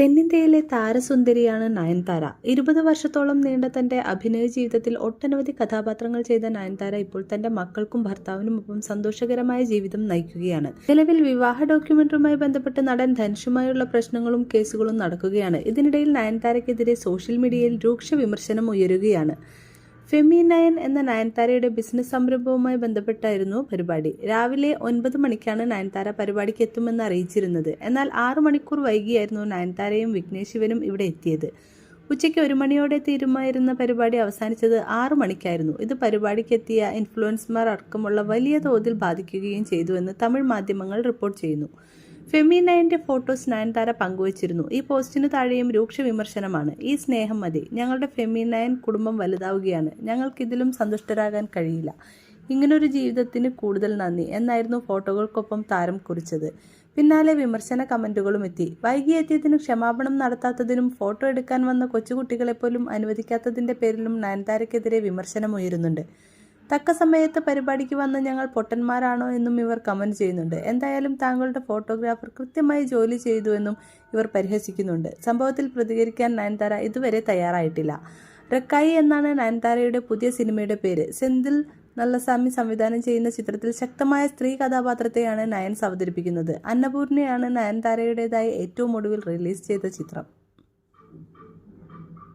തെന്നിന്ത്യയിലെ താരസുന്ദരിയാണ് നയൻതാര. ഇരുപത് വർഷത്തോളം നീണ്ട തന്റെ അഭിനയ ജീവിതത്തിൽ ഒട്ടനവധി കഥാപാത്രങ്ങൾ ചെയ്ത നയൻതാര ഇപ്പോൾ തന്റെ മക്കൾക്കും ഭർത്താവിനുമൊപ്പം സന്തോഷകരമായ ജീവിതം നയിക്കുകയാണ്. നിലവിൽ വിവാഹ ഡോക്യുമെന്ററിയുമായി ബന്ധപ്പെട്ട് നടൻ ധനുഷുമായുള്ള പ്രശ്നങ്ങളും കേസുകളും നടക്കുകയാണ്. ഇതിനിടയിൽ നയൻതാരയ്ക്കെതിരെ സോഷ്യൽ മീഡിയയിൽ രൂക്ഷ വിമർശനം ഉയരുകയാണ്. ഫെമി നയൻ എന്ന നയൻതാരയുടെ ബിസിനസ് സംരംഭവുമായി ബന്ധപ്പെട്ടായിരുന്നു പരിപാടി. രാവിലെ ഒൻപത് മണിക്കാണ് നയൻതാര പരിപാടിക്ക് എത്തുമെന്ന് അറിയിച്ചിരുന്നത്. എന്നാൽ ആറു മണിക്കൂർ വൈകിയായിരുന്നു നയൻതാരയും വിഘ്നേഷ് ശിവനും ഇവിടെ എത്തിയത്. ഉച്ചയ്ക്ക് ഒരു മണിയോടെ തീരുമായിരുന്ന പരിപാടി അവസാനിച്ചത് ആറു മണിക്കായിരുന്നു. ഇത് പരിപാടിക്ക് എത്തിയ ഇൻഫ്ലുവൻസർമാർ അടക്കമുള്ള വലിയ തോതിൽ ബാധിക്കുകയും ചെയ്തുവെന്ന് തമിഴ് മാധ്യമങ്ങൾ റിപ്പോർട്ട് ചെയ്യുന്നു. ഫെമി നയന്റെ ഫോട്ടോസ് നയൻതാര പങ്കുവച്ചിരുന്നു. ഈ പോസ്റ്റിന് താഴെയും രൂക്ഷ വിമർശനമാണ്. ഈ സ്നേഹം മതി. ഞങ്ങളുടെ ഫെമി നയൻ കുടുംബം വലുതാവുകയാണ്. ഞങ്ങൾക്കിതിലും സന്തുഷ്ടരാകാൻ കഴിയില്ല. ഇങ്ങനൊരു ജീവിതത്തിന് കൂടുതൽ നന്ദി എന്നായിരുന്നു ഫോട്ടോകൾക്കൊപ്പം താരം കുറിച്ചത്. പിന്നാലെ വിമർശന കമന്റുകളും എത്തി. വൈകി എത്തിയതിനും ക്ഷമാപണം നടത്താത്തതിനും ഫോട്ടോ എടുക്കാൻ വന്ന കൊച്ചുകുട്ടികളെപ്പോലും അനുവദിക്കാത്തതിന്റെ പേരിലും നയൻതാരയ്ക്കെതിരെ വിമർശനമുയരുന്നുണ്ട്. തക്ക സമയത്ത് പരിപാടിക്ക് വന്ന ഞങ്ങൾ പൊട്ടന്മാരാണോ എന്നും ഇവർ കമന്റ് ചെയ്യുന്നുണ്ട്. എന്തായാലും താങ്കളുടെ ഫോട്ടോഗ്രാഫർ കൃത്യമായി ജോലി ചെയ്തു എന്നും ഇവർ പരിഹസിക്കുന്നുണ്ട്. സംഭവത്തിൽ പ്രതികരിക്കാൻ നയൻതാര ഇതുവരെ തയ്യാറായിട്ടില്ല. റക്കായി എന്നാണ് നയൻതാരയുടെ പുതിയ സിനിമയുടെ പേര്. സെന്തിൽ നല്ലസ്വാമി സംവിധാനം ചെയ്യുന്ന ചിത്രത്തിൽ ശക്തമായ സ്ത്രീ കഥാപാത്രത്തെയാണ് നയൻസ് അവതരിപ്പിക്കുന്നത്. അന്നപൂർണയാണ് നയൻതാരയുടേതായി ഏറ്റവും ഒടുവിൽ റിലീസ് ചെയ്ത ചിത്രം.